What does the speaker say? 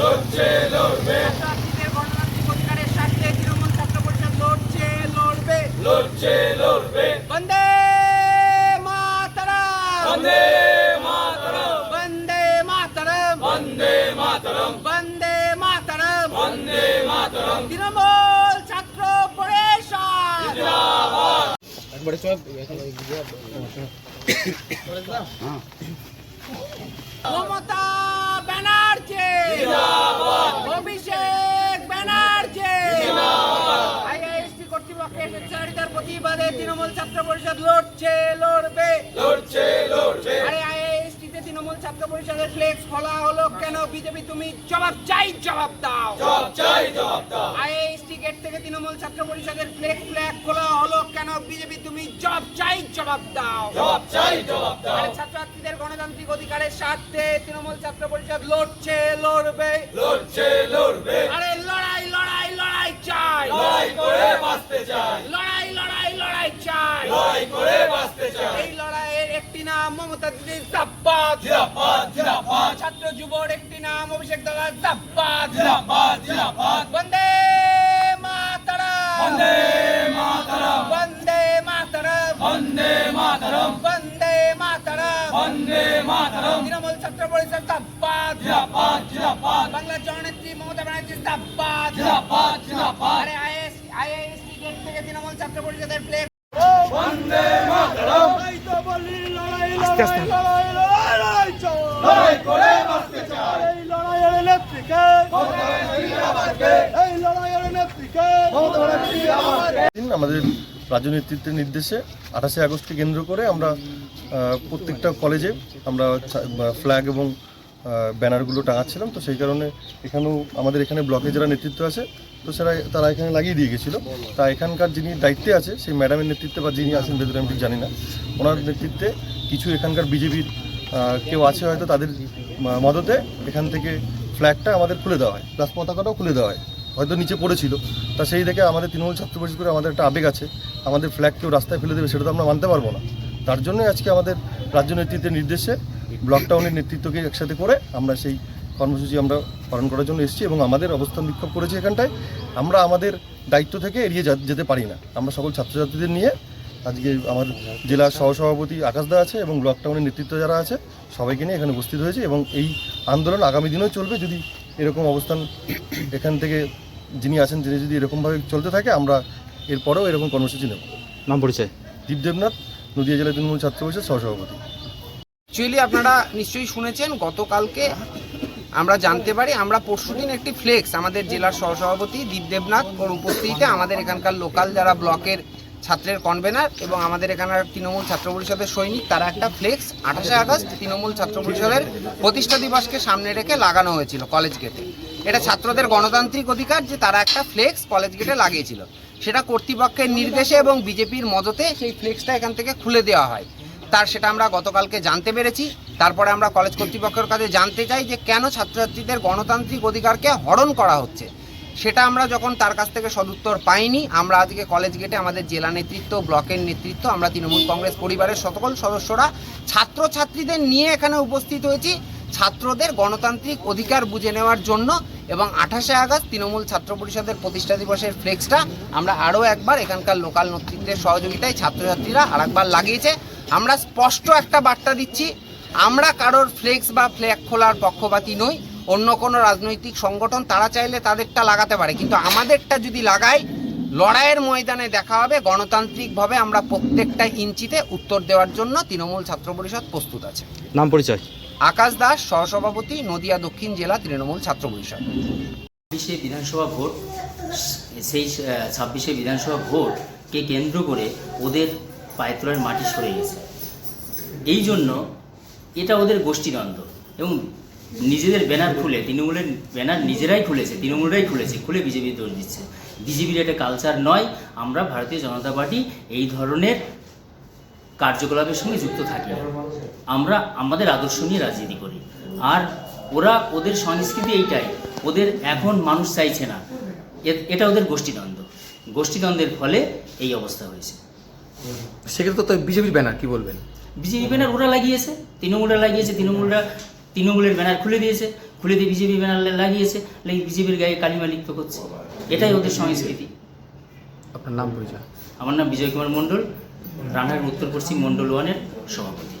লড়ছে লড়বে। লড়ছে লড়বে। বন্দে মাতরম। বন্দে মাতরম। বন্দে মাতরম। বন্দে মাতরম। বন্দে মাতরম। বন্দে মাতরম। তৃণমূল ছাত্র পরিষদ। মমতা ব্যানার্জি অভিষেক ব্যানার্জি আইআইএসটি কর্তৃপক্ষের প্রতিবাদে তৃণমূল ছাত্র পরিষদ লড়ছে লড়বে। লড়ছে লড়বে আরে আইআইএসটিতে তৃণমূল ছাত্র পরিষদের ফ্লেক্স খোলা হলো কেন? বিজেপি তুমি জবাব চাই জবাব দাও। জবাব চাই জবাব দাও। আইআইএসটি গেট থেকে তৃণমূল ছাত্র পরিষদের ফ্লেক্স ফ্ল্যাগ খোলা হলো কেন? বিজেপি তুমি জবাব চাই জবাব দাও। জবাব চাই জবাব দাও। আরে ছাত্রছাত্রীদের গণতান্ত্রিক অধিকারের স্বার্থে তৃণমূল ছাত্র পরিষদ লড়ছে লড়বে। লড়ছে লড়বে। আরে লড়াই লড়াই লড়াই চাই লড়াই করে বাঁচতে চাই লড়াই লড়াই লড়াই চাই লড়াই করে বাঁচতে চাই এই লড়াইয়ের একটি নাম মমতা দিদির জিন্দাবাদ জিরাপাত জিরাপাত ছাত্র যুবর একটি নাম অভিষেক দাদার জিন্দাবাদ জিরাপাত জিরাপাত বন্দে মাতরম। বন্দে মাতরম। বন্দে মাতরম। বন্দে মাতরম। বন্দে মাতরম। বন্দে মাতরম। তৃণমূল ছাত্র পরিষদ জিন্দাবাদ জিরাপাত জিরাপাত বাংলার জননেত্রী মমতা ব্যানার্জি জিন্দাবাদ জিরাপাত জিরাপাত আরে আইএস আইআইএসটি গেট থেকে তৃণমূল ছাত্র পরিষদের ফ্লেগ বন্দে মাতরম আস্তে আস্তে লড়াই করে বাঁচতে চাই এই লড়াইয়ের নেত্রীকে এই দিন আমাদের রাজ্য নেতৃত্বের নির্দেশে আঠাশে আগস্টকে কেন্দ্র করে আমরা প্রত্যেকটা কলেজে আমরা ফ্ল্যাগ এবং ব্যানারগুলো টাঙাচ্ছিলাম তো সেই কারণে এখানেও আমাদের এখানে ব্লকে যারা নেতৃত্ব আছে তো সেটা তারা এখানে লাগিয়ে দিয়ে গেছিল। তা এখানকার যিনি দায়িত্বে আছে, সেই ম্যাডামের নেতৃত্বে বা যিনি আছেন ভেতরে, আমি ঠিক জানি না। ওনার নেতৃত্বে কিছু এখানকার বিজেপির কেউ আছে হয়তো তাদের মদতে এখান থেকে ফ্ল্যাগটা আমাদের খুলে দেওয়া হয়, প্লাস পতাকাটাও খুলে দেওয়া হয়। হয়তো নিচে পড়েছিল। তা সেই দেখে আমাদের তৃণমূল ছাত্র পরিষদ করে আমাদের একটা আবেগ আছে, আমাদের ফ্ল্যাগ কেউ রাস্তায় ফেলে দেবে, সেটা তো আমরা মানতে পারব না। তার জন্যই আজকে আমাদের রাজ্য নেতৃত্বের নির্দেশে, ব্লক টাউনের নেতৃত্বকে একসাথে করে আমরা সেই কর্মসূচি আমরা পালন করার জন্য এসেছি এবং আমাদের অবস্থান বিক্ষোভ করেছি এখানটায়। আমরা আমাদের দায়িত্ব থেকে এড়িয়ে যা- যেতে পারি না। আমরা সকল ছাত্রছাত্রীদের নিয়ে আজকে আমার জেলার সহসভাপতি আকাশদা আছে এবং ব্লক টাউনের নেতৃত্ব যারা আছে সবাইকে নিয়ে এখানে উপস্থিত হয়েছে এবং এই আন্দোলন আগামী দিনেও চলবে। যদি এরকম অবস্থান এখান থেকে যিনি আছেন তিনি যদি এরকমভাবে চলতে থাকে আমরা এরপরেও এরকম কর্মসূচি নেব। নাম পরিচয়? দীপ দেবনাথ নদিয়া জেলা তৃণমূল ছাত্র পরিষদ সহসভাপতি। অ্যাকচুয়ালি আপনারা নিশ্চয়ই শুনেছেন গতকালকে আমরা জানতে পারি, আমরা পরশুদিন একটি ফ্লেক্স আমাদের জেলার সহসভাপতি দীপ দেবনাথ ওর উপস্থিতিতে আমাদের এখানকার লোকাল যারা ব্লকের ছাত্রের কনভেনার এবং আমাদের এখানকার তৃণমূল ছাত্র পরিষদের সৈনিক, তারা একটা ফ্লেক্স আঠাশে আগস্ট তৃণমূল ছাত্র পরিষদের প্রতিষ্ঠা দিবসকে সামনে রেখে লাগানো হয়েছিল কলেজ গেটে এটা ছাত্রদের গণতান্ত্রিক অধিকার যে তারা একটা ফ্লেক্স কলেজ গেটে লাগিয়েছিল। সেটা কর্তৃপক্ষের নির্দেশে এবং বিজেপির মদতে সেই ফ্লেক্সটা এখান থেকে খুলে দেওয়া হয়। তার সেটা আমরা গতকালকে জানতে পেরেছি। তারপরে আমরা কলেজ কর্তৃপক্ষের কাছে জানতে চাই যে কেন ছাত্রছাত্রীদের গণতান্ত্রিক অধিকারকে হরণ করা হচ্ছে। সেটা আমরা যখন তার কাছ থেকে সদুত্তর পাইনি, আমরা আজকে কলেজ গেটে আমাদের জেলা নেতৃত্ব, ব্লকের নেতৃত্ব, আমরা তৃণমূল কংগ্রেস পরিবারের সকল সদস্যরা ছাত্রছাত্রীদের নিয়ে এখানে উপস্থিত হয়েছি। ছাত্রদের গণতান্ত্রিক অধিকার বুঝে নেওয়ার জন্য এবং আঠাশে আগস্ট তৃণমূল ছাত্র পরিষদের প্রতিষ্ঠা দিবসের ফ্লেক্সটা আমরা আরও একবার এখানকার লোকাল নেতৃত্বের সহযোগিতায় ছাত্রছাত্রীরা আরেকবার লাগিয়েছে। আমরা স্পষ্ট একটা বার্তা দিচ্ছি আমরা কারোর ফ্লেক্স বা ফ্ল্যাগ খোলার পক্ষপাতী নই অন্য কোনো রাজনৈতিক সংগঠন তারা চাইলে তাদেরটা লাগাতে পারে। কিন্তু আমাদেরটা যদি লাগাই লড়াইয়ের ময়দানে দেখা হবে গণতান্ত্রিকভাবে আমরা প্রত্যেকটা ইঞ্চিতে উত্তর দেওয়ার জন্য তৃণমূল ছাত্র পরিষদ প্রস্তুত আছে। নাম পরিচয়। আকাশ দাস সহসভাপতি নদিয়া দক্ষিণ জেলা তৃণমূল ছাত্র পরিষদ। ছাব্বিশে বিধানসভা ভোট সেই ছাব্বিশে বিধানসভা ভোটকে কেন্দ্র করে ওদের পায়তলার মাটি সরে গেছে। এই জন্য এটা ওদের গোষ্ঠীদ্বন্দ্ব। এবং নিজেদের ব্যানার খুলে, তৃণমূলের ব্যানার নিজেরাই খুলেছে, তৃণমূলরাই খুলেছে, খুলে বিজেপি দোষ দিচ্ছে। বিজেপির একটা কালচার নয়, আমরা ভারতীয় জনতা পার্টি এই ধরনের কার্যকলাপের সঙ্গে যুক্ত থাকি। আমরা আমাদের আদর্শ নিয়ে রাজনীতি করি। আর ওরা ওদের সংস্কৃতি এইটাই, ওদের এখন মানুষ চাইছে না। এটা ওদের গোষ্ঠীদ্বন্দ্ব। গোষ্ঠীদ্বন্দ্বের ফলে এই অবস্থা হয়েছে। সেক্ষেত্রে তো বিজেপির ব্যানার, কি বলবেন? বিজেপি ব্যানার ওরা লাগিয়েছে তৃণমূলরা লাগিয়েছে তৃণমূলরা তৃণমূলের ব্যানার খুলে দিয়েছে খুলে দিয়ে বিজেপি ব্যানার লাগিয়েছে লাগিয়ে বিজেপির গায়ে কালিমা লিপ্ত করছে। এটাই ওদের সংস্কৃতি। আপনার নাম পরিচয়? আমার নাম বিজয় কুমার মণ্ডল রানার উত্তর পশ্চিম মণ্ডল ওয়ানের সভাপতি।